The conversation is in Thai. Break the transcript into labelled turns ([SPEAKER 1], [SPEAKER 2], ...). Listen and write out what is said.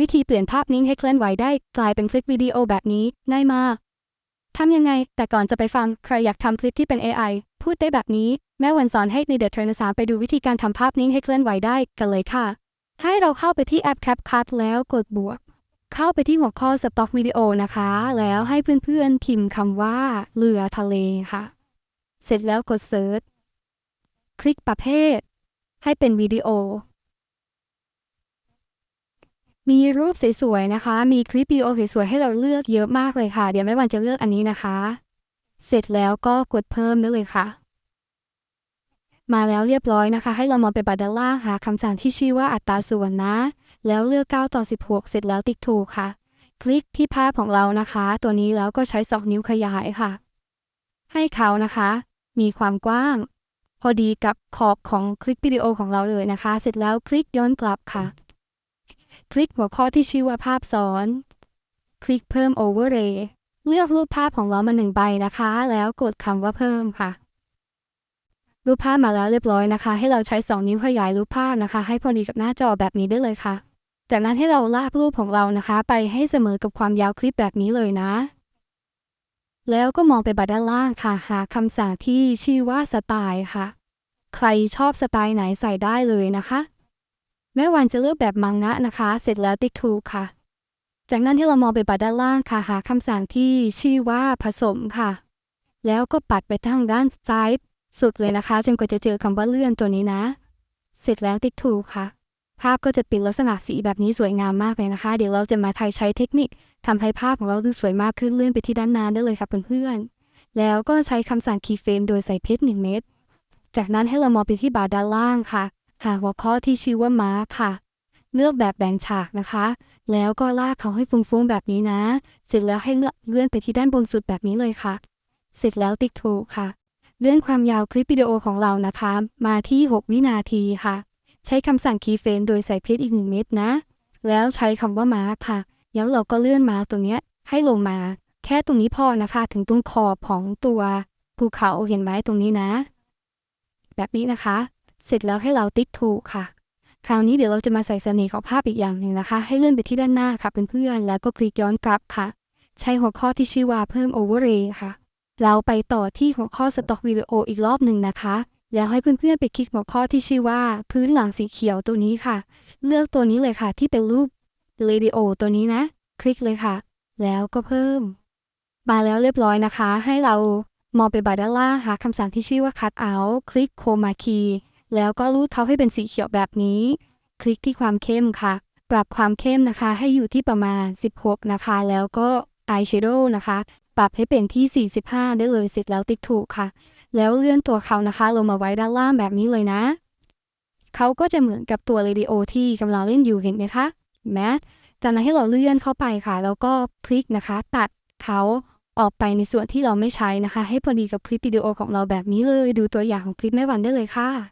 [SPEAKER 1] วิธีเปลี่ยนภาพนิ่งให้เคลื่อนไหวได้กลายเป็นคลิปวิดีโอแบบนี้ง่ายมากทำยังไง แต่ก่อนจะไปฟังใครอยากทำคลิปที่เป็น AI พูดได้แบบนี้ แม่วันสอนให้ในเด e เทรนสามไปดูวิธีการทำภาพนิ่งให้เคลื่อนไหวได้กันเลยค่ะ ให้เราเข้าไปที่แอป CapCut แล้วกดบวก เข้าไปที่หัวข้อ Stock Video นะคะ แล้วให้เพื่อนๆพิมพ์คำว่าเรือทะเลค่ะ เสร็จแล้วกด Search คลิกประเภท ให้เป็นวิดีโอ มีรูปสวยๆนะคะ มีคลิปวิดีโอสวยๆให้เราเลือกเยอะมากเลยค่ะ เดี๋ยวแม่วันจะเลือกอันนี้นะคะ เสร็จแล้วก็กดเพิ่มได้เลยค่ะ มาแล้วเรียบร้อยนะคะ ให้เรามองไปบัดด้านล่างหาคำสั่งที่ชื่อว่าอัตราส่วนนะ แล้วเลือก9ต่อ16 เสร็จแล้วติ๊กถูกค่ะ คลิกที่ภาพของเรานะคะ ตัวนี้แล้วก็ใช้สองนิ้วขยายค่ะ ให้เขานะคะ มีความกว้าง พอดีกับขอบของคลิปวิดีโอของเราเลยนะคะ เสร็จแล้วคลิกย้อนกลับค่ะ คลิกหัวข้อที่ชื่อว่าภาพซ้อน คลิกเพิ่ม overlay เลือกรูปภาพของเรามาหนึ่งใบนะคะ แล้วกดคำว่าเพิ่มค่ะ รูปภาพมาแล้วเรียบร้อยนะคะ ให้เราใช้ 2 นิ้วขยายรูปภาพนะคะ ให้พอดีกับหน้าจอแบบนี้ได้เลยค่ะ จากนั้นให้เราลากรูปของเรานะคะ ไปให้เสมอกับความยาวคลิปแบบนี้เลยนะ แล้วก็มองไปบัดด้านล่างค่ะ หาคำสั่งที่ชื่อว่าสไตล์ค่ะ ใครชอบสไตล์ไหนใส่ได้เลยนะคะ แม่วันจะเลือกแบบมังงะนะคะ เสร็จแล้วติ๊กถูค่ะ จากนั้นที่เรามองไปบัดด้านล่างค่ะ หาคำสั่งที่ชื่อว่าผสมค่ะ แล้วก็ปัดไปทางด้านซ้ายสุดเลยนะคะ จนกว่าจะเจอคำว่าเลื่อนตัวนี้นะ เสร็จแล้วติ๊กถูค่ะ ภาพก็จะเป็นลักษณะสีแบบนี้สวยงามมากเลยนะคะ เดี๋ยวเราจะมาไทยใช้เทคนิคทำให้ภาพของเราดูสวยมากขึ้นเลื่อนไปที่ด้านหน้าได้เลยค่ะเพื่อนๆ แล้วก็ใช้คำสั่ง keyframe โดยใส่เพชร1เม็ด จากนั้นให้เรามองไปที่บาร์ด้านล่างค่ะ หาหัวข้อที่ชื่อว่าม้าค่ะ เลือกแบบแบ่งฉากนะคะ แล้วก็ลากเขาให้ฟุ้งๆแบบนี้นะ เสร็จแล้วให้เลือกเลื่อนไปที่ด้านบนสุดแบบนี้เลยค่ะ เสร็จแล้วติ๊กถูกค่ะ เลื่อนความยาวคลิปวิดีโอของเรานะคะ มาที่ 6 วินาทีค่ะ ใช้คำสั่ง keyframe โดยใส่เพชรอีกหนึ่งเม็ดนะ แล้วใช้คำว่ามาค่ะ แล้วเราก็เลื่อนมาตรงเนี้ยให้ลงมา แค่ตรงนี้พอนะคะ ถึงตรงขอบของตัวภูเขาเห็นไหมตรงนี้นะ แบบนี้นะคะ เสร็จแล้วให้เราติ๊กถูกค่ะ คราวนี้เดี๋ยวเราจะมาใส่เสน่ห์ของภาพอีกอย่างหนึ่งนะคะ ให้เลื่อนไปที่ด้านหน้าค่ะเพื่อนๆแล้วก็คลิกย้อนกลับค่ะ ใช้หัวข้อที่ชื่อว่าเพิ่ม overlay ค่ะ เราไปต่อที่หัวข้อ stock video อีกรอบหนึ่งนะคะแล้วให้เพื่อนๆไปคลิกหัวข้อที่ชื่อว่า พื้นหลังสีเขียวตัวนี้ค่ะ เลือกตัวนี้เลยค่ะ ที่เป็นรูป radio ตัวนี้นะ คลิกเลยค่ะ แล้วก็เพิ่ม มาแล้วเรียบร้อยนะคะ ให้เรามองไปบาร์ด้านล่างหาคำสั่งที่ชื่อว่า cut out คลิก chroma key แล้วก็รูดเขาให้เป็นสีเขียวแบบนี้ คลิกที่ความเข้มค่ะ ปรับความเข้มนะคะ ให้อยู่ที่ประมาณ 16 นะคะ แล้วก็ eye shadow นะคะ ปรับให้เป็นที่ 45 ได้เลยเสร็จแล้วติ๊กถูกค่ะ แล้วเลื่อนตัวเขานะคะ ลงมาไว้ด้านล่างแบบนี้เลยนะ เขาก็จะเหมือนกับตัวเรดิโอที่กำลังเล่นอยู่เห็นไหมคะเห็นไหมจากนั้นให้เราเลื่อนเข้าไปค่ะ แล้วก็คลิกนะคะ ตัดเขาออกไปในส่วนที่เราไม่ใช้นะคะ ให้พอดีกับคลิปวิดีโอของเราแบบนี้เลย ดูตัวอย่างของคลิปแม่วันได้เลยค่ะ